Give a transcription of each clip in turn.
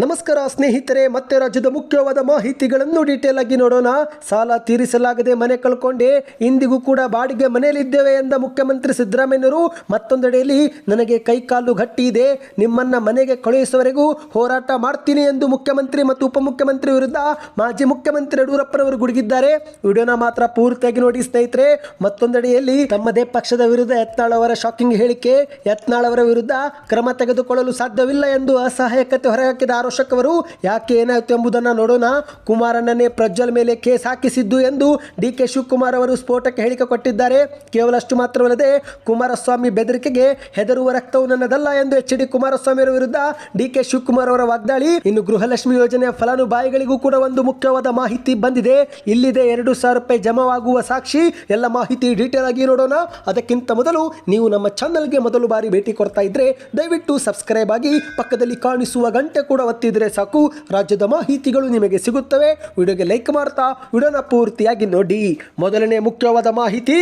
ನಮಸ್ಕಾರ ಸ್ನೇಹಿತರೆ, ಮತ್ತೆ ರಾಜ್ಯದ ಮುಖ್ಯವಾದ ಮಾಹಿತಿಗಳನ್ನು ಡೀಟೇಲ್ ಆಗಿ ನೋಡೋಣ. ಸಾಲ ತೀರಿಸಲಾಗದೆ ಮನೆ ಕಳ್ಕೊಂಡೆ. ಇಂದಿಗೂ ಕೂಡ ಬಾಡಿಗೆ ಮನೆಯಲ್ಲಿದ್ದೇವೆ ಎಂದ ಮುಖ್ಯಮಂತ್ರಿ ಸಿದ್ದರಾಮಯ್ಯನವರು. ಮತ್ತೊಂದೆಡೆಯಲ್ಲಿ, ನನಗೆ ಕೈಕಾಲು ಗಟ್ಟಿ ಇದೆ ನಿಮ್ಮನ್ನ ಮನೆಗೆ ಕಳುಹಿಸುವವರೆಗೂ ಹೋರಾಟ ಮಾಡ್ತೀನಿ ಎಂದು ಮುಖ್ಯಮಂತ್ರಿ ಮತ್ತು ಉಪಮುಖ್ಯಮಂತ್ರಿ ವಿರುದ್ಧ ಮಾಜಿ ಮುಖ್ಯಮಂತ್ರಿ ಯಡಿಯೂರಪ್ಪನವರು ಗುಡುಗಿದ್ದಾರೆ. ವಿಡಿಯೋನ ಮಾತ್ರ ಪೂರ್ತಿಯಾಗಿ ನೋಡಿ ಸ್ನೇಹಿತರೆ. ಮತ್ತೊಂದೆಡೆಯಲ್ಲಿ, ತಮ್ಮದೇ ಪಕ್ಷದ ವಿರುದ್ಧ ಯತ್ನಾಳ್ ಅವರ ಶಾಕಿಂಗ್ ಹೇಳಿಕೆ, ಯತ್ನಾಳ್ ಅವರ ವಿರುದ್ಧ ಕ್ರಮ ತೆಗೆದುಕೊಳ್ಳಲು ಸಾಧ್ಯವಿಲ್ಲ ಎಂದು ಅಸಹಾಯಕತೆ ಹೊರಹಾಕಿದ ಆರೋಷಕವರು ಯಾಕೆ ಏನಾಯಿತು ಎಂಬುದನ್ನು ನೋಡೋಣ. ಕುಮಾರಣ್ಣನೇ ಪ್ರಜ್ವಲ್ ಮೇಲೆ ಕೇಸ್ ಹಾಕಿಸಿದ್ದು ಎಂದು ಡಿ ಕೆ ಶಿವಕುಮಾರ್ ಅವರು ಸ್ಫೋಟಕ್ಕೆ ಹೇಳಿಕೆ ಕೊಟ್ಟಿದ್ದಾರೆ. ಕೇವಲ ಮಾತ್ರವಲ್ಲದೆ ಕುಮಾರಸ್ವಾಮಿ ಬೆದರಿಕೆಗೆ ಹೆದರುವ ರಕ್ತವು ನನ್ನದಲ್ಲ ಎಂದು ಎಚ್ ಡಿ ಕುಮಾರಸ್ವಾಮಿ ಅವರ ವಿರುದ್ಧ ಡಿ ಕೆ ಶಿವಕುಮಾರ್ ಅವರ ವಾಗ್ದಾಳಿ. ಇನ್ನು ಗೃಹಲಕ್ಷ್ಮಿ ಯೋಜನೆಯ ಫಲಾನುಭವಿಗಳಿಗೂ ಕೂಡ ಒಂದು ಮುಖ್ಯವಾದ ಮಾಹಿತಿ ಬಂದಿದೆ. ಇಲ್ಲಿದೆ ಎರಡು ಸಾವಿರ ರೂಪಾಯಿ ಜಮವಾಗುವ ಸಾಕ್ಷಿ. ಎಲ್ಲ ಮಾಹಿತಿ ಡೀಟೇಲ್ ಆಗಿ ನೋಡೋಣ. ಅದಕ್ಕಿಂತ ಮೊದಲು ನೀವು ನಮ್ಮ ಚಾನಲ್ಗೆ ಮೊದಲು ಬಾರಿ ಭೇಟಿ ಕೊಡ್ತಾ ಇದ್ರೆ ದಯವಿಟ್ಟು ಸಬ್ಸ್ಕ್ರೈಬ್ ಆಗಿ ಪಕ್ಕದಲ್ಲಿ ಕಾಣಿಸುವ ಗಂಟೆ ಕೂಡ ಒತ್ತಿದ್ರೆ ಸಾಕು. ರಾಜ್ಯದ ಮಾಹಿತಿಗಳು ನಿಮಗೆ ಸಿಗುತ್ತವೆ. ವಿಡಿಯೋಗೆ ಲೈಕ್ ಮಾಡ್ತಾ, ವಿಡಿಯೋನ ಪೂರ್ತಿಯಾಗಿ ನೋಡಿ. ಮೊದಲನೇ ಮುಖ್ಯವಾದ ಮಾಹಿತಿ.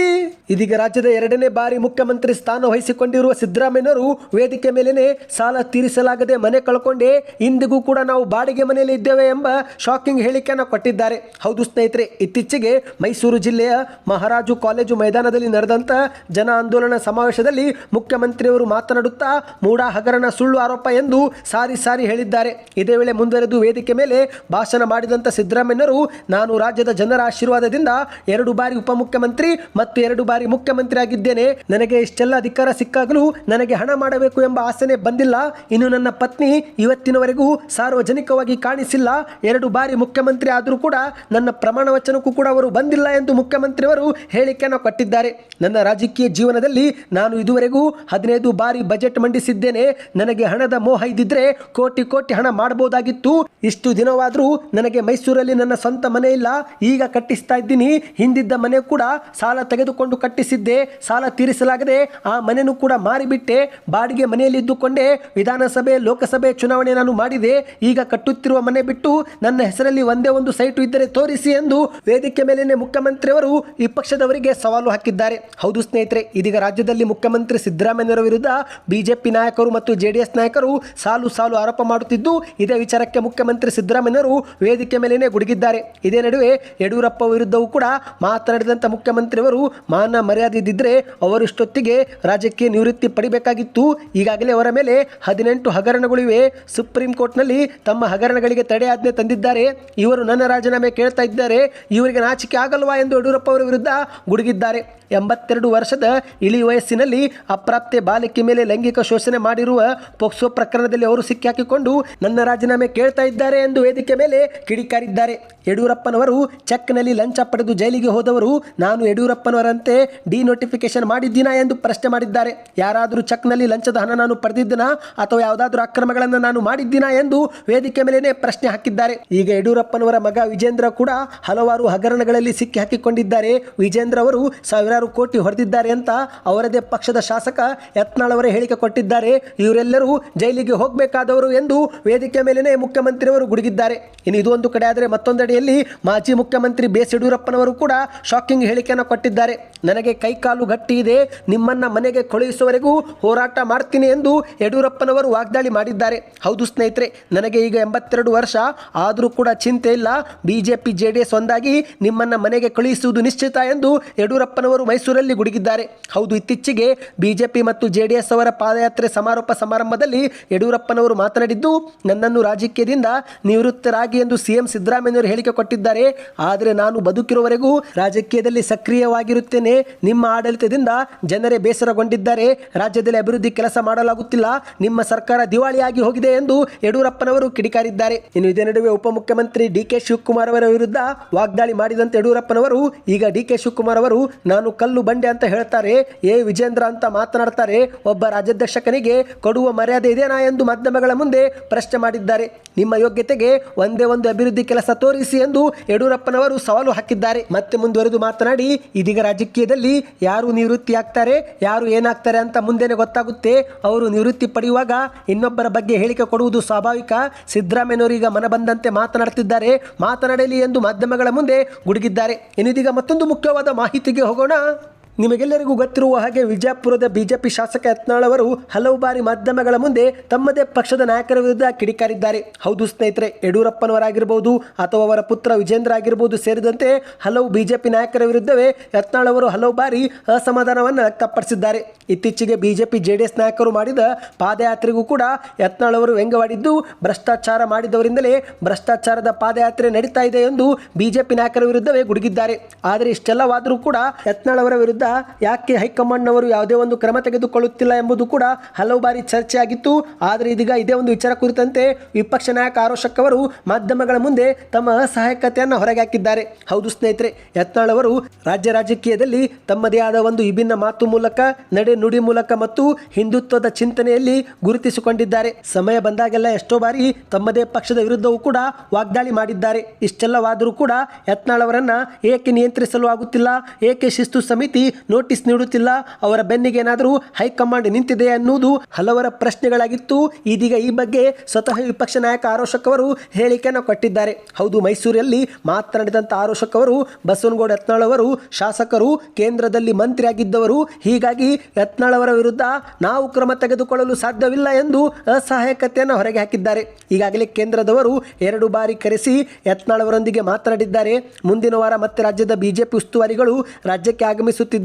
ಇದೀಗ ರಾಜ್ಯದ ಎರಡನೇ ಬಾರಿ ಮುಖ್ಯಮಂತ್ರಿ ಸ್ಥಾನ ವಹಿಸಿಕೊಂಡಿರುವ ಸಿದ್ದರಾಮಯ್ಯನವರು ವೇದಿಕೆ ಮೇಲೇನೆ ಸಾಲ ತೀರಿಸಲಾಗದೆ ಮನೆ ಕಳ್ಕೊಂಡೆ ಇಂದಿಗೂ ಕೂಡ ನಾವು ಬಾಡಿಗೆ ಮನೆಯಲ್ಲಿ ಇದ್ದೇವೆ ಎಂಬ ಶಾಕಿಂಗ್ ಹೇಳಿಕೆಯನ್ನು ಕೊಟ್ಟಿದ್ದಾರೆ. ಹೌದು ಸ್ನೇಹಿತರೆ, ಇತ್ತೀಚೆಗೆ ಮೈಸೂರು ಜಿಲ್ಲೆಯ ಮಹಾರಾಜು ಕಾಲೇಜು ಮೈದಾನದಲ್ಲಿ ನಡೆದಂತ ಜನ ಆಂದೋಲನ ಸಮಾವೇಶದಲ್ಲಿ ಮುಖ್ಯಮಂತ್ರಿಯವರು ಮಾತನಾಡುತ್ತಾ ಮೂಡಾ ಹಗರಣ ಸುಳ್ಳು ಆರೋಪ ಎಂದು ಸಾರಿ ಸಾರಿ ಹೇಳಿದ್ದಾರೆ. ಇದೇ ವೇಳೆ ಮುಂದುವರೆದು ವೇದಿಕೆ ಮೇಲೆ ಭಾಷಣ ಮಾಡಿದಂಥ ಸಿದ್ದರಾಮಯ್ಯರು ನಾನು ರಾಜ್ಯದ ಜನರ ಆಶೀರ್ವಾದದಿಂದ ಎರಡು ಬಾರಿ ಉಪಮುಖ್ಯಮಂತ್ರಿ ಮತ್ತು ಎರಡು ಬಾರಿ ಮುಖ್ಯಮಂತ್ರಿ ಆಗಿದ್ದೇನೆ ನನಗೆ ಇಷ್ಟೆಲ್ಲ ಅಧಿಕಾರ ಸಿಕ್ಕಾಗಲೂ ನನಗೆ ಹಣ ಮಾಡಬೇಕು ಎಂಬ ಆಸನೆ ಬಂದಿಲ್ಲ. ಇನ್ನು ನನ್ನ ಪತ್ನಿ ಇವತ್ತಿನವರೆಗೂ ಸಾರ್ವಜನಿಕವಾಗಿ ಕಾಣಿಸಿಲ್ಲ. ಎರಡು ಬಾರಿ ಮುಖ್ಯಮಂತ್ರಿ ಆದರೂ ಕೂಡ ನನ್ನ ಪ್ರಮಾಣ ವಚನಕ್ಕೂ ಕೂಡ ಅವರು ಬಂದಿಲ್ಲ ಎಂದು ಮುಖ್ಯಮಂತ್ರಿಯವರು ಹೇಳಿಕೆಯನ್ನು ಕೊಟ್ಟಿದ್ದಾರೆ. ನನ್ನ ರಾಜಕೀಯ ಜೀವನದಲ್ಲಿ ನಾನು ಇದುವರೆಗೂ ಹದಿನೈದು ಬಾರಿ ಬಜೆಟ್ ಮಂಡಿಸಿದ್ದೇನೆ. ನನಗೆ ಹಣದ ಮೋಹ ಇದ್ದಿದ್ರೆ ಕೋಟಿ ಕೋಟಿ ಹಣ ಮಾಡಬಹುದಾಗಿತ್ತು. ಇಷ್ಟು ದಿನವಾದರೂ ನನಗೆ ಮೈಸೂರಲ್ಲಿ ನನ್ನ ಸ್ವಂತ ಮನೆ ಇಲ್ಲ. ಈಗ ಕಟ್ಟಿಸ್ತಾ ಇದ್ದೀನಿ. ಹಿಂದಿದ್ದ ಮನೆ ಕೂಡ ಸಾಲ ತೆಗೆದುಕೊಂಡು ಕಟ್ಟಿಸಿದ್ದೆ. ಸಾಲ ತೀರಿಸಲಾಗದೆ ಆ ಮನೆಯನ್ನು ಕೂಡ ಮಾರಿಬಿಟ್ಟೆ. ಬಾಡಿಗೆ ಮನೆಯಲ್ಲಿ ಇದ್ದುಕೊಂಡೇ ವಿಧಾನಸಭೆ, ಲೋಕಸಭೆ ಚುನಾವಣೆ ನಾನು ಮಾಡಿದೆ. ಈಗ ಕಟ್ಟುತ್ತಿರುವ ಮನೆ ಬಿಟ್ಟು ನನ್ನ ಹೆಸರಲ್ಲಿ ಒಂದೇ ಒಂದು ಸೈಟು ಇದ್ದರೆ ತೋರಿಸಿ ಎಂದು ವೇದಿಕೆ ಮೇಲೇನೆ ಮುಖ್ಯಮಂತ್ರಿಯವರು ಈ ಪಕ್ಷದವರಿಗೆ ಸವಾಲು ಹಾಕಿದ್ದಾರೆ. ಹೌದು ಸ್ನೇಹಿತರೆ, ಇದೀಗ ರಾಜ್ಯದಲ್ಲಿ ಮುಖ್ಯಮಂತ್ರಿ ಸಿದ್ದರಾಮಯ್ಯರ ವಿರುದ್ಧ ಬಿಜೆಪಿ ನಾಯಕರು ಮತ್ತು ಜೆಡಿಎಸ್ ನಾಯಕರು ಸಾಲು ಸಾಲು ಆರೋಪ ಮಾಡುತ್ತಿದ್ದು ಇದೇ ವಿಚಾರಕ್ಕೆ ಮುಖ್ಯಮಂತ್ರಿ ಸಿದ್ದರಾಮಯ್ಯರು ವೇದಿಕೆ ಮೇಲೇನೆ ಗುಡುಗಿದ್ದಾರೆ. ಇದೇ ನಡುವೆ ಯಡಿಯೂರಪ್ಪ ವಿರುದ್ಧವೂ ಕೂಡ ಮಾತನಾಡಿದಂಥ ಮುಖ್ಯಮಂತ್ರಿಯವರು ಮಾನ ಮರ್ಯಾದೆ ಇದ್ದಿದ್ದರೆ ಅವರಿಷ್ಟೊತ್ತಿಗೆ ರಾಜ್ಯಕ್ಕೆ ನಿವೃತ್ತಿ ಪಡಿಬೇಕಾಗಿತ್ತು. ಈಗಾಗಲೇ ಅವರ ಮೇಲೆ ಹದಿನೆಂಟು ಹಗರಣಗಳಿವೆ ಸುಪ್ರೀಂ ಕೋರ್ಟ್ನಲ್ಲಿ ತಮ್ಮ ಹಗರಣಗಳಿಗೆ ತಡೆಯಾಜ್ಞೆ ತಂದಿದ್ದಾರೆ. ಇವರು ನನ್ನ ರಾಜೀನಾಮೆ ಕೇಳ್ತಾ ಇದ್ದಾರೆ. ಇವರಿಗೆ ನಾಚಿಕೆ ಆಗಲ್ವಾ ಎಂದು ಯಡಿಯೂರಪ್ಪ ಅವರ ವಿರುದ್ಧ ಗುಡುಗಿದ್ದಾರೆ. ಎಂಬತ್ತೆರಡು ವರ್ಷದ ಇಳಿ ವಯಸ್ಸಿನಲ್ಲಿ ಅಪ್ರಾಪ್ತೆ ಬಾಲಕಿ ಮೇಲೆ ಲೈಂಗಿಕ ಶೋಷಣೆ ಮಾಡಿರುವ ಪೋಕ್ಸೋ ಪ್ರಕರಣದಲ್ಲಿ ಅವರು ಸಿಕ್ಕಿಹಾಕಿಕೊಂಡು ನನ್ನ ರಾಜೀನಾಮೆ ಕೇಳ್ತಾ ಇದ್ದಾರೆ ಎಂದು ವೇದಿಕೆ ಮೇಲೆ ಕಿಡಿಕಾರಿದ್ದಾರೆ. ಯಡಿಯೂರಪ್ಪನವರು ಚೆಕ್ನಲ್ಲಿ ಲಂಚ ಪಡೆದು ಜೈಲಿಗೆ ಹೋದವರು ನಾನು ಯಡಿಯೂರಪ್ಪನವರಂತೆ ಡಿನೋಟಿಫಿಕೇಶನ್ ಮಾಡಿದ್ದೀನಾ ಎಂದು ಪ್ರಶ್ನೆ ಮಾಡಿದ್ದಾರೆ. ಯಾರಾದರೂ ಚೆಕ್ನಲ್ಲಿ ಲಂಚದ ಹಣ ನಾನು ಪಡೆದಿದ್ದನಾ ಅಥವಾ ಯಾವುದಾದ್ರೂ ಅಕ್ರಮಗಳನ್ನು ನಾನು ಮಾಡಿದ್ದೀನಾ ಎಂದು ವೇದಿಕೆ ಮೇಲೇನೆ ಪ್ರಶ್ನೆ ಹಾಕಿದ್ದಾರೆ. ಈಗ ಯಡಿಯೂರಪ್ಪನವರ ಮಗ ವಿಜೇಂದ್ರ ಕೂಡ ಹಲವಾರು ಹಗರಣಗಳಲ್ಲಿ ಸಿಕ್ಕಿ ಹಾಕಿಕೊಂಡಿದ್ದಾರೆ ವಿಜೇಂದ್ರ ಅವರು ಸಾವಿರಾರು ಕೋಟಿ ಹೊಡೆದಿದ್ದಾರೆ ಅಂತ ಅವರದೇ ಪಕ್ಷದ ಶಾಸಕ ಯತ್ನಾಳ್ ಅವರೇ ಹೇಳಿಕೆ ಕೊಟ್ಟಿದ್ದಾರೆ. ಇವರೆಲ್ಲರೂ ಜೈಲಿಗೆ ಹೋಗಬೇಕಾದವರು ಎಂದು ವೇದಿಕೆ ಮೇಲೇನೆ ಮುಖ್ಯಮಂತ್ರಿಯವರು ಗುಡುಗಿದ್ದಾರೆ. ಇನ್ನು ಇದು ಒಂದು ಕಡೆ ಆದರೆ ಮತ್ತೊಂದೆಡೆಯಲ್ಲಿ ಮಾಜಿ ಮುಖ್ಯಮಂತ್ರಿ ಬಿ ಎಸ್ ಯಡಿಯೂರಪ್ಪನವರು ಕೂಡ ಶಾಕಿಂಗ್ ಹೇಳಿಕೆಯನ್ನು ಕೊಟ್ಟಿದ್ದಾರೆ. ನನಗೆ ಕೈಕಾಲು ಗಟ್ಟಿ ಇದೆ, ನಿಮ್ಮನ್ನ ಮನೆಗೆ ಕಳುಹಿಸುವವರೆಗೂ ಹೋರಾಟ ಮಾಡ್ತೀನಿ ಎಂದು ಯಡಿಯೂರಪ್ಪನವರು ವಾಗ್ದಾಳಿ ಮಾಡಿದ್ದಾರೆ. ಹೌದು ಸ್ನೇಹಿತರೆ, ನನಗೆ ಈಗ ಎಂಬತ್ತೆರಡು ವರ್ಷ, ಆದರೂ ಕೂಡ ಚಿಂತೆ ಇಲ್ಲ. ಬಿಜೆಪಿ, ಜೆಡಿಎಸ್ ಒಂದಾಗಿ ನಿಮ್ಮನ್ನ ಮನೆಗೆ ಕಳುಹಿಸುವುದು ನಿಶ್ಚಿತ ಎಂದು ಯಡಿಯೂರಪ್ಪನವರು ಮೈಸೂರಲ್ಲಿ ಗುಡುಗಿದ್ದಾರೆ. ಹೌದು, ಇತ್ತೀಚೆಗೆ ಬಿಜೆಪಿ ಮತ್ತು ಜೆ ಡಿ ಎಸ್ ಅವರ ಪಾದಯಾತ್ರೆ ಸಮಾರೋಪ ಸಮಾರಂಭದಲ್ಲಿ ಯಡಿಯೂರಪ್ಪನವರು ಮಾತನಾಡಿದ್ದು, ನನ್ನನ್ನು ರಾಜಕೀಯದಿಂದ ನಿವೃತ್ತರಾಗಿ ಎಂದು ಸಿಎಂ ಸಿದ್ದರಾಮಯ್ಯವರು ಹೇಳಿಕೆ ಕೊಟ್ಟಿದ್ದಾರೆ. ಆದರೆ ನಾನು ಬದುಕಿರುವವರೆಗೂ ರಾಜಕೀಯದಲ್ಲಿ ಸಕ್ರಿಯವಾಗಿರುತ್ತೇನೆ. ನಿಮ್ಮ ಆಡಳಿತದಿಂದ ಜನರೇ ಬೇಸರಗೊಂಡಿದ್ದಾರೆ. ರಾಜ್ಯದಲ್ಲಿ ಅಭಿವೃದ್ಧಿ ಕೆಲಸ ಮಾಡಲಾಗುತ್ತಿಲ್ಲ. ನಿಮ್ಮ ಸರ್ಕಾರ ದಿವಾಳಿಯಾಗಿ ಹೋಗಿದೆ ಎಂದು ಯಡಿಯೂರಪ್ಪನವರು ಕಿಡಿಕಾರಿದ್ದಾರೆ. ಇನ್ನು ಇದೇ ನಡುವೆ ಉಪಮುಖ್ಯಮಂತ್ರಿ ಡಿ ಕೆ ಶಿವಕುಮಾರ್ ಅವರ ವಿರುದ್ಧ ವಾಗ್ದಾಳಿ ಮಾಡಿದಂತೆ ಯಡಿಯೂರಪ್ಪನವರು, ಈಗ ಡಿ ಕೆ ಶಿವಕುಮಾರ್ ಅವರು, ನಾನು ಕಲ್ಲು ಬಂಡೆ ಅಂತ ಹೇಳ್ತಾರೆ. ಎ ವಿಜೇಂದ್ರ ಅಂತ ಮಾತನಾಡ್ತಾರೆ. ಒಬ್ಬ ರಾಜ್ಯಾಧ್ಯಕ್ಷಕನಿಗೆ ಕೊಡುವ ಮರ್ಯಾದೆ ಇದೇನಾ ಎಂದು ಮಾಧ್ಯಮಗಳ ಮುಂದೆ ಪ್ರಶ್ನೆ ಮಾಡಿದ್ದಾರೆ. ನಿಮ್ಮ ಯೋಗ್ಯತೆಗೆ ಒಂದೇ ಒಂದು ಅಭಿವೃದ್ಧಿ ಕೆಲಸ ತೋರಿಸಿ ಎಂದು ಯಡಿಯೂರಪ್ಪನವರು ಸವಾಲು ಹಾಕಿದ್ದಾರೆ. ಮತ್ತೆ ಮುಂದುವರೆದು ಮಾತನಾಡಿ, ಇದೀಗ ರಾಜಕೀಯದಲ್ಲಿ ಯಾರು ನಿವೃತ್ತಿ ಆಗ್ತಾರೆ, ಯಾರು ಏನಾಗ್ತಾರೆ ಅಂತ ಮುಂದೆನೆ ಗೊತ್ತಾಗುತ್ತೆ. ಅವರು ನಿವೃತ್ತಿ ಪಡೆಯುವಾಗ ಇನ್ನೊಬ್ಬರ ಬಗ್ಗೆ ಹೇಳಿಕೆ ಕೊಡುವುದು ಸ್ವಾಭಾವಿಕ. ಸಿದ್ದರಾಮಯ್ಯನವರೀಗ ಮನಬಂದಂತೆ ಮನ ಬಂದಂತೆ ಮಾತನಾಡ್ತಿದ್ದಾರೆ. ಮಾತನಾಡಲಿ ಎಂದು ಮಾಧ್ಯಮಗಳ ಮುಂದೆ ಗುಡುಗಿದ್ದಾರೆ. ಇನ್ನಿದೀಗ ಮತ್ತೊಂದು ಮುಖ್ಯವಾದ ಮಾಹಿತಿಗೆ ಹೋಗೋಣ. Huh? ನಿಮಗೆಲ್ಲರಿಗೂ ಗೊತ್ತಿರುವ ಹಾಗೆ ವಿಜಯಪುರದ ಬಿಜೆಪಿ ಶಾಸಕ ಯತ್ನಾಳ್ ಅವರು ಹಲವು ಬಾರಿ ಮಾಧ್ಯಮಗಳ ಮುಂದೆ ತಮ್ಮದೇ ಪಕ್ಷದ ನಾಯಕರ ವಿರುದ್ಧ ಕಿಡಿಕಾರಿದ್ದಾರೆ. ಹೌದು ಸ್ನೇಹಿತರೆ ಯಡಿಯೂರಪ್ಪನವರಾಗಿರಬಹುದು ಅಥವಾ ಅವರ ಪುತ್ರ ವಿಜೇಂದ್ರ ಆಗಿರಬಹುದು ಸೇರಿದಂತೆ ಹಲವು ಬಿಜೆಪಿ ನಾಯಕರ ವಿರುದ್ಧವೇ ಯತ್ನಾಳ್ ಅವರು ಹಲವು ಬಾರಿ ಅಸಮಾಧಾನವನ್ನು ವ್ಯಕ್ತಪಡಿಸಿದ್ದಾರೆ. ಇತ್ತೀಚೆಗೆ ಬಿಜೆಪಿ ಜೆಡಿಎಸ್ ನಾಯಕರು ಮಾಡಿದ ಪಾದಯಾತ್ರೆಗೂ ಕೂಡ ಯತ್ನಾಳ್ ಅವರು ವ್ಯಂಗ್ಯವಾಡಿದ್ದು, ಭ್ರಷ್ಟಾಚಾರ ಮಾಡಿದವರಿಂದಲೇ ಭ್ರಷ್ಟಾಚಾರದ ಪಾದಯಾತ್ರೆ ನಡೀತಾ ಇದೆ ಎಂದು ಬಿಜೆಪಿ ನಾಯಕರ ವಿರುದ್ಧವೇ ಗುಡುಗಿದ್ದಾರೆ. ಆದರೆ ಇಷ್ಟೆಲ್ಲವಾದರೂ ಕೂಡ ಯತ್ನಾಳ್ ಅವರ ವಿರುದ್ಧ ಯಾಕೆ ಹೈಕಮಾಂಡ್ನವರು ಯಾವುದೇ ಒಂದು ಕ್ರಮ ತೆಗೆದುಕೊಳ್ಳುತ್ತಿಲ್ಲ ಎಂಬುದು ಕೂಡ ಹಲವು ಬಾರಿ ಚರ್ಚೆ ಆಗಿತ್ತು ಆದರೆ ಇದೀಗ ಇದೇ ಒಂದು ವಿಚಾರ ಕುರಿತಂತೆ ವಿಪಕ್ಷ ನಾಯಕ ಆರೋಶಕ್ ಅವರು ಮಾಧ್ಯಮಗಳ ಮುಂದೆ ತಮ್ಮ ಅಸಹಾಯಕತೆಯನ್ನು ಹೊರಗೆ ಹಾಕಿದ್ದಾರೆ. ಹೌದು ಸ್ನೇಹಿತರೆ, ಯತ್ನಾಳ್ ಅವರು ರಾಜ್ಯ ರಾಜಕೀಯದಲ್ಲಿ ತಮ್ಮದೇ ಆದ ಒಂದು ವಿಭಿನ್ನ ಮಾತು ಮೂಲಕ, ನಡೆ ನುಡಿ ಮೂಲಕ ಮತ್ತು ಹಿಂದುತ್ವದ ಚಿಂತನೆಯಲ್ಲಿ ಗುರುತಿಸಿಕೊಂಡಿದ್ದಾರೆ. ಸಮಯ ಬಂದಾಗೆಲ್ಲ ಎಷ್ಟೋ ಬಾರಿ ತಮ್ಮದೇ ಪಕ್ಷದ ವಿರುದ್ಧವೂ ಕೂಡ ವಾಗ್ದಾಳಿ ಮಾಡಿದ್ದಾರೆ. ಇಷ್ಟೆಲ್ಲವಾದರೂ ಕೂಡ ಯತ್ನಾಳ್ ಅವರನ್ನು ಏಕೆ ನಿಯಂತ್ರಿಸಲು ಆಗುತ್ತಿಲ್ಲ, ಏಕೆ ಶಿಸ್ತು ಸಮಿತಿ ನೋಟಿಸ್ ನೀಡುತ್ತಿಲ್ಲ. ಅವರ ಬೆನ್ನಿಗೆ ಏನಾದರೂ ಹೈಕಮಾಂಡ್ ನಿಂತಿದೆ ಅನ್ನುವುದು ಹಲವರ ಪ್ರಶ್ನೆಗಳಾಗಿತ್ತು. ಇದೀಗ ಈ ಬಗ್ಗೆ ಸ್ವತಃ ವಿಪಕ್ಷ ನಾಯಕ ಆರೋಶಕ್ ಅವರು ಹೇಳಿಕೆಯನ್ನು ಕೊಟ್ಟಿದ್ದಾರೆ. ಹೌದು, ಮೈಸೂರಿನಲ್ಲಿ ಮಾತನಾಡಿದಂಥ ಆರೋಶಕ್ ಅವರು, ಬಸವನಗೌಡ ಯತ್ನಾಳ್ ಅವರು, ಶಾಸಕರು, ಕೇಂದ್ರದಲ್ಲಿ ಮಂತ್ರಿಯಾಗಿದ್ದವರು, ಹೀಗಾಗಿ ಯತ್ನಾಳ್ ಅವರ ವಿರುದ್ಧ ನಾವು ಕ್ರಮ ತೆಗೆದುಕೊಳ್ಳಲು ಸಾಧ್ಯವಿಲ್ಲ ಎಂದು ಅಸಹಾಯಕತೆಯನ್ನು ಹೊರಗೆ ಹಾಕಿದ್ದಾರೆ. ಈಗಾಗಲೇ ಕೇಂದ್ರದವರು ಎರಡು ಬಾರಿ ಕರೆಸಿ ಯತ್ನಾಳ್ ಅವರೊಂದಿಗೆ ಮಾತನಾಡಿದ್ದಾರೆ. ಮುಂದಿನ ವಾರ ಮತ್ತೆ ರಾಜ್ಯದ ಬಿಜೆಪಿ ಉಸ್ತುವಾರಿಗಳು ರಾಜ್ಯಕ್ಕೆ ಆಗಮಿಸುತ್ತಿದ್ದಾರೆ.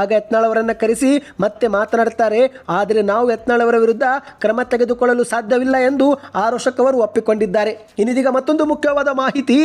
ಆಗ ಯತ್ನಾಳ್ ಅವರನ್ನು ಕರೆಸಿ ಮತ್ತೆ ಮಾತನಾಡುತ್ತಾರೆ ಆದರೆ ನಾವು ಯತ್ನಾಳ್ ಅವರ ವಿರುದ್ಧ ಕ್ರಮ ತೆಗೆದುಕೊಳ್ಳಲು ಸಾಧ್ಯವಿಲ್ಲ ಎಂದು ಆರೋಷಕ್ ಅವರು ಒಪ್ಪಿಕೊಂಡಿದ್ದಾರೆ. ಇನ್ನಿದೀಗ ಮತ್ತೊಂದು ಮುಖ್ಯವಾದ ಮಾಹಿತಿ.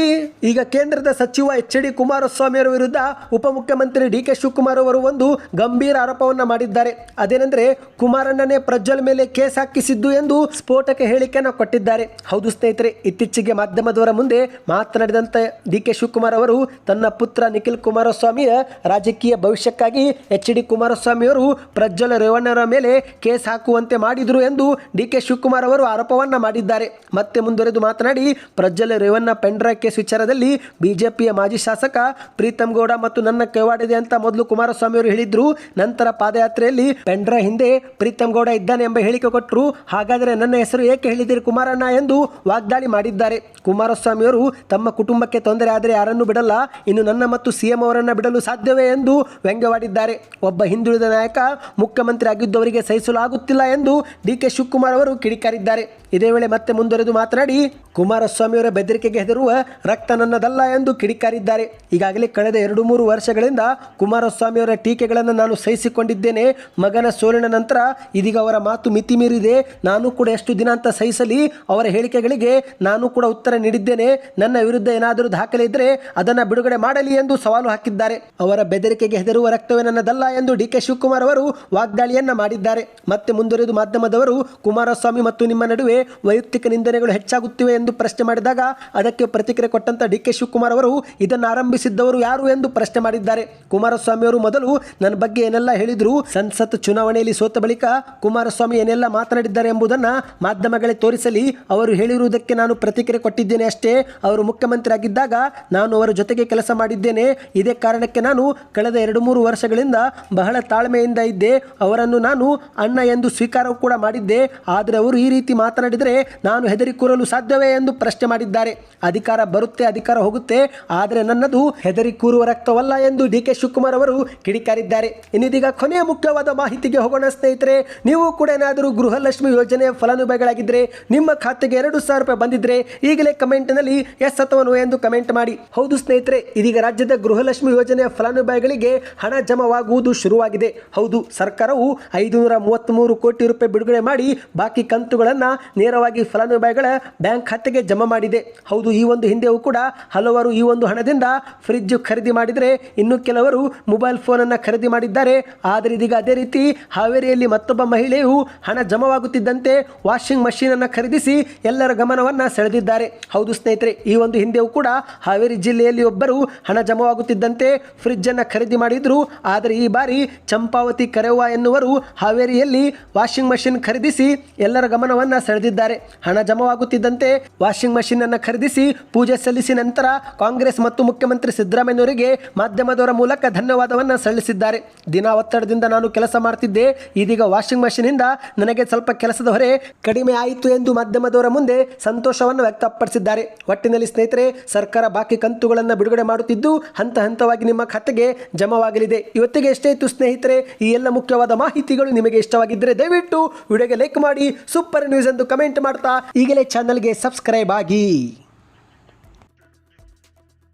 ಈಗ ಕೇಂದ್ರದ ಸಚಿವ ಎಚ್ ಡಿ ಕುಮಾರಸ್ವಾಮಿ ಅವರ ವಿರುದ್ಧ ಉಪಮುಖ್ಯಮಂತ್ರಿ ಡಿ ಕೆ ಶಿವಕುಮಾರ್ ಅವರು ಒಂದು ಗಂಭೀರ ಆರೋಪವನ್ನು ಮಾಡಿದ್ದಾರೆ. ಅದೇನೆಂದ್ರೆ ಕುಮಾರಣ್ಣನೇ ಪ್ರಜ್ವಲ್ ಮೇಲೆ ಕೇಸ್ ಹಾಕಿಸಿದ್ದು ಎಂದು ಸ್ಫೋಟಕ ಹೇಳಿಕೆಯನ್ನು ಕೊಟ್ಟಿದ್ದಾರೆ. ಹೌದು ಸ್ನೇಹಿತರೆ, ಇತ್ತೀಚೆಗೆ ಮಾಧ್ಯಮದವರ ಮುಂದೆ ಮಾತನಾಡಿದಂತ ಡಿ ಕೆ ಶಿವಕುಮಾರ್ ಅವರು ತನ್ನ ಪುತ್ರ ನಿಖಿಲ್ ಕುಮಾರಸ್ವಾಮಿಯ ರಾಜಕೀಯ ಭವಿಷ್ಯಕ್ಕಾಗಿ ಎಚ್ ಡಿ ಕುಮಾರಸ್ವಾಮಿಯವರು ಪ್ರಜ್ವಲ್ ರೇವಣ್ಣರ ಮೇಲೆ ಕೇಸ್ ಹಾಕುವಂತೆ ಮಾಡಿದರು ಎಂದು ಡಿ ಕೆ ಶಿವಕುಮಾರ್ ಅವರು ಆರೋಪವನ್ನು ಮಾಡಿದ್ದಾರೆ. ಮತ್ತೆ ಮುಂದುವರೆದು ಮಾತನಾಡಿ, ಪ್ರಜ್ವಲ್ ರೇವಣ್ಣ ಪೆಂಡ್ರಾ ಕೇಸ್ ವಿಚಾರದಲ್ಲಿ ಬಿಜೆಪಿಯ ಮಾಜಿ ಶಾಸಕ ಪ್ರೀತಮ್ ಗೌಡ ಮತ್ತು ನನ್ನ ಕೈವಾಡಿದೆ ಅಂತ ಮೊದಲು ಕುಮಾರಸ್ವಾಮಿ ಅವರು ಹೇಳಿದ್ರು. ನಂತರ ಪಾದಯಾತ್ರೆಯಲ್ಲಿ ಪೆಂಡ್ರ ಹಿಂದೆ ಪ್ರೀತಮ್ ಗೌಡ ಇದ್ದಾನೆ ಎಂಬ ಹೇಳಿಕೆ ಕೊಟ್ಟರು. ಹಾಗಾದರೆ ನನ್ನ ಹೆಸರು ಏಕೆ ಹೇಳಿದಿರಿ ಕುಮಾರಣ್ಣ ಎಂದು ವಾಗ್ದಾಳಿ ಮಾಡಿದ್ದಾರೆ. ಕುಮಾರಸ್ವಾಮಿ ಅವರು ತಮ್ಮ ಕುಟುಂಬಕ್ಕೆ ತೊಂದರೆ ಆದರೆ ಯಾರನ್ನು ಬಿಡಲ್ಲ. ಇನ್ನು ನನ್ನ ಮತ್ತು ಸಿಎಂ ಅವರನ್ನು ಬಿಡಲು ಸಾಧ್ಯವೇ ಎಂದು ವ್ಯಂಗ್ಯವಾಡಿದ್ದಾರೆ. ಒಬ್ಬ ಹಿಂದುಳಿದ ನಾಯಕ ಮುಖ್ಯಮಂತ್ರಿ ಆಗಿದ್ದವರಿಗೆ ಸಹಿಸಲು ಆಗುತ್ತಿಲ್ಲ ಎಂದು ಡಿ ಕೆ ಶಿವಕುಮಾರ್ ಅವರು ಕಿಡಿಕಾರಿದ್ದಾರೆ. ಇದೇ ವೇಳೆ ಮತ್ತೆ ಮುಂದುವರೆದು ಮಾತನಾಡಿ, ಕುಮಾರಸ್ವಾಮಿ ಅವರ ಬೆದರಿಕೆಗೆ ಹೆದರುವ ರಕ್ತ ನನ್ನದಲ್ಲ ಎಂದು ಕಿಡಿಕಾರಿದ್ದಾರೆ. ಈಗಾಗಲೇ ಕಳೆದ ಎರಡು ಮೂರು ವರ್ಷಗಳಿಂದ ಕುಮಾರಸ್ವಾಮಿ ಅವರ ಟೀಕೆಗಳನ್ನು ನಾನು ಸಹಿಸಿಕೊಂಡಿದ್ದೇನೆ. ಮಗನ ಸೋಲಿನ ನಂತರ ಇದೀಗ ಅವರ ಮಾತು ಮಿತಿ ಮೀರಿದೆ ನಾನು ಕೂಡ ಎಷ್ಟು ದಿನ ಅಂತ ಸಹಿಸಲಿ, ಅವರ ಹೇಳಿಕೆಗಳಿಗೆ ನಾನು ಕೂಡ ಉತ್ತರ ನೀಡಿದ್ದೇನೆ. ನನ್ನ ವಿರುದ್ಧ ಏನಾದರೂ ದಾಖಲೆ ಇದ್ದರೆ ಅದನ್ನು ಬಿಡುಗಡೆ ಮಾಡಲಿ ಎಂದು ಸವಾಲು ಹಾಕಿದ್ದಾರೆ. ಅವರ ಬೆದರಿಕೆಗೆ ಹೆದರುವ ರಕ್ತವೇ ನನ್ನದಲ್ಲ ಎಂದು ಡಿ ಕೆ ಶಿವಕುಮಾರ್ ಅವರು ವಾಗ್ದಾಳಿಯನ್ನ ಮಾಡಿದ್ದಾರೆ. ಮತ್ತೆ ಮುಂದುವರೆದು ಮಾಧ್ಯಮದವರು, ಕುಮಾರಸ್ವಾಮಿ ಮತ್ತು ನಿಮ್ಮ ನಡುವೆ ವೈಯಕ್ತಿಕ ನಿಂದನೆಗಳು ಹೆಚ್ಚಾಗುತ್ತಿವೆ ಎಂದು ಪ್ರಶ್ನೆ ಮಾಡಿದಾಗ ಅದಕ್ಕೆ ಪ್ರತಿಕ್ರಿಯೆ ಕೊಟ್ಟಂತ ಡಿ ಕೆ ಶಿವಕುಮಾರ್ ಅವರು, ಇದನ್ನು ಆರಂಭಿಸಿದ್ದವರು ಯಾರು ಎಂದು ಪ್ರಶ್ನೆ ಮಾಡಿದ್ದಾರೆ. ಕುಮಾರಸ್ವಾಮಿ ಅವರು ಮೊದಲು ನನ್ನ ಬಗ್ಗೆ ಏನೆಲ್ಲ ಹೇಳಿದ್ರು, ಸಂಸತ್ ಚುನಾವಣೆಯಲ್ಲಿ ಸೋತ ಬಳಿಕ ಕುಮಾರಸ್ವಾಮಿ ಏನೆಲ್ಲ ಮಾತನಾಡಿದ್ದಾರೆ ಎಂಬುದನ್ನ ಮಾಧ್ಯಮಗಳೇ ತೋರಿಸಲಿ, ಅವರು ಹೇಳಿರುವುದಕ್ಕೆ ನಾನು ಪ್ರತಿಕ್ರಿಯೆ ಕೊಟ್ಟಿದ್ದೇನೆ ಅಷ್ಟೇ. ಅವರು ಮುಖ್ಯಮಂತ್ರಿ ಆಗಿದ್ದಾಗ ನಾನು ಅವರ ಜೊತೆಗೆ ಕೆಲಸ ಮಾಡಿದ್ದೇನೆ. ಇದೇ ಕಾರಣಕ್ಕೆ ನಾನು ಕಳೆದ ಎರಡು ವರ್ಷಗಳಿಂದ ಬಹಳ ತಾಳ್ಮೆಯಿಂದ ಇದ್ದೆ. ಅವರನ್ನು ನಾನು ಅಣ್ಣ ಎಂದು ಸ್ವೀಕಾರ ಕೂಡ ಮಾಡಿದ್ದೆ. ಆದರೆ ಅವರು ಈ ರೀತಿ ಮಾತನಾಡಿದರೆ ನಾನು ಹೆದರಿಕೂರಲು ಸಾಧ್ಯವೇ ಎಂದು ಪ್ರಶ್ನೆ ಮಾಡಿದ್ದಾರೆ. ಅಧಿಕಾರ ಬರುತ್ತೆ, ಅಧಿಕಾರ ಹೋಗುತ್ತೆ. ಆದರೆ ನನ್ನದು ಹೆದರಿಕೂರುವ ರಕ್ತವಲ್ಲ ಎಂದು ಡಿ ಕೆ ಶಿವಕುಮಾರ್ ಅವರು ಕಿಡಿಕಾರಿದ್ದಾರೆ. ಇನ್ನಿದೀಗ ಕೊನೆಯ ಮುಖ್ಯವಾದ ಮಾಹಿತಿಗೆ ಹೋಗೋಣ ಸ್ನೇಹಿತರೆ, ನೀವು ಕೂಡ ಏನಾದರೂ ಗೃಹಲಕ್ಷ್ಮಿ ಯೋಜನೆಯ ಫಲಾನುಭವಿಗಳಾಗಿದ್ದರೆ ನಿಮ್ಮ ಖಾತೆಗೆ ಎರಡು ಸಾವಿರ ರೂಪಾಯಿ ಬಂದಿದ್ರೆ ಈಗಲೇ ಕಮೆಂಟ್ನಲ್ಲಿ ಎಸ್ ಅಥವಾ ನೋ ಎಂದು ಕಮೆಂಟ್ ಮಾಡಿ. ಹೌದು ಸ್ನೇಹಿತರೆ, ಇದೀಗ ರಾಜ್ಯದ ಗೃಹಲಕ್ಷ್ಮಿ ಯೋಜನೆಯ ಫಲಾನುಭವಿಗಳಿಗೆ ಹಣ ಜಮವಾಗುವುದು ಶುರುವಾಗಿದೆ. ಹೌದು, ಸರ್ಕಾರವು ಐದುನೂರ ಮೂವತ್ತ್ಮೂರು ಕೋಟಿ ರೂಪಾಯಿ ಬಿಡುಗಡೆ ಮಾಡಿ ಬಾಕಿ ಕಂತುಗಳನ್ನು ನೇರವಾಗಿ ಫಲಾನುಭವಿಗಳ ಬ್ಯಾಂಕ್ ಖಾತೆಗೆ ಜಮಾ ಮಾಡಿದೆ. ಹೌದು, ಈ ಒಂದು ಹಿಂದೆಯೂ ಕೂಡ ಹಲವರು ಈ ಒಂದು ಹಣದಿಂದ ಫ್ರಿಡ್ಜ್ ಖರೀದಿ ಮಾಡಿದರೆ ಇನ್ನು ಕೆಲವರು ಮೊಬೈಲ್ ಫೋನನ್ನು ಖರೀದಿ ಮಾಡಿದ್ದಾರೆ. ಆದರೆ ಇದೀಗ ಅದೇ ರೀತಿ ಹಾವೇರಿಯಲ್ಲಿ ಮತ್ತೊಬ್ಬ ಮಹಿಳೆಯು ಹಣ ಜಮವಾಗುತ್ತಿದ್ದಂತೆ ವಾಷಿಂಗ್ ಮಷೀನನ್ನು ಖರೀದಿಸಿ ಎಲ್ಲರ ಗಮನವನ್ನು ಸೆಳೆದಿದ್ದಾರೆ. ಹೌದು ಸ್ನೇಹಿತರೆ, ಈ ಒಂದು ಹಿಂದೆಯೂ ಕೂಡ ಹಾವೇರಿ ಜಿಲ್ಲೆಯಲ್ಲಿ ಒಬ್ಬರು ಹಣ ಜಮವಾಗುತ್ತಿದ್ದಂತೆ ಫ್ರಿಜ್ಜನ್ನು ಖರೀದಿ ಮಾಡಿದ್ರು. ಆದರೆ ಈ ಬಾರಿ ಚಂಪಾವತಿ ಕರೆವ್ವ ಎನ್ನುವರು ಹಾವೇರಿಯಲ್ಲಿ ವಾಷಿಂಗ್ ಮಷಿನ್ ಖರೀದಿಸಿ ಎಲ್ಲರ ಗಮನವನ್ನು ಸೆಳೆದಿದ್ದಾರೆ. ಹಣ ಜಮವಾಗುತ್ತಿದ್ದಂತೆ ವಾಷಿಂಗ್ ಮಷಿನ್ ಅನ್ನು ಖರೀದಿಸಿ ಪೂಜೆ ಸಲ್ಲಿಸಿ ನಂತರ ಕಾಂಗ್ರೆಸ್ ಮತ್ತು ಮುಖ್ಯಮಂತ್ರಿ ಸಿದ್ದರಾಮಯ್ಯನವರಿಗೆ ಮಾಧ್ಯಮದವರ ಮೂಲಕ ಧನ್ಯವಾದವನ್ನು ಸಲ್ಲಿಸಿದ್ದಾರೆ. ದಿನ ಒತ್ತಡದಿಂದ ನಾನು ಕೆಲಸ ಮಾಡ್ತಿದ್ದೆ. ಇದೀಗ ವಾಷಿಂಗ್ ಮಷೀನಿಂದ ನನಗೆ ಸ್ವಲ್ಪ ಕೆಲಸದ ಹೊರೆ ಕಡಿಮೆ ಆಯಿತು ಎಂದು ಮಾಧ್ಯಮದವರ ಮುಂದೆ ಸಂತೋಷವನ್ನು ವ್ಯಕ್ತಪಡಿಸಿದ್ದಾರೆ. ಒಟ್ಟಿನಲ್ಲಿ ಸ್ನೇಹಿತರೆ, ಸರ್ಕಾರ ಬಾಕಿ ಕಂತುಗಳನ್ನು ಬಿಡುಗಡೆ ಮಾಡುತ್ತಿದ್ದು ಹಂತ ಹಂತವಾಗಿ ನಿಮ್ಮ ಖಾತೆಗೆ ಜಮವಾಗಿ ಲಭ್ಯವಾಗಲಿದೆ ಇವತ್ತಿಗೆ ಎಷ್ಟೇ ಇತ್ತು ಸ್ನೇಹಿತರೆ, ಈ ಎಲ್ಲ ಮುಖ್ಯವಾದ ಮಾಹಿತಿಗಳು ನಿಮಗೆ ಇಷ್ಟವಾಗಿದ್ದರೆ ದಯವಿಟ್ಟು ವಿಡಿಯೋಗೆ ಲೈಕ್ ಮಾಡಿ, ಸೂಪರ್ ನ್ಯೂಸ್ ಎಂದು ಕಮೆಂಟ್ ಮಾಡ್ತಾ, ಈಗಲೇ ಚಾನಲ್ಗೆ ಸಬ್ಸ್ಕ್ರೈಬ್ ಆಗಿ.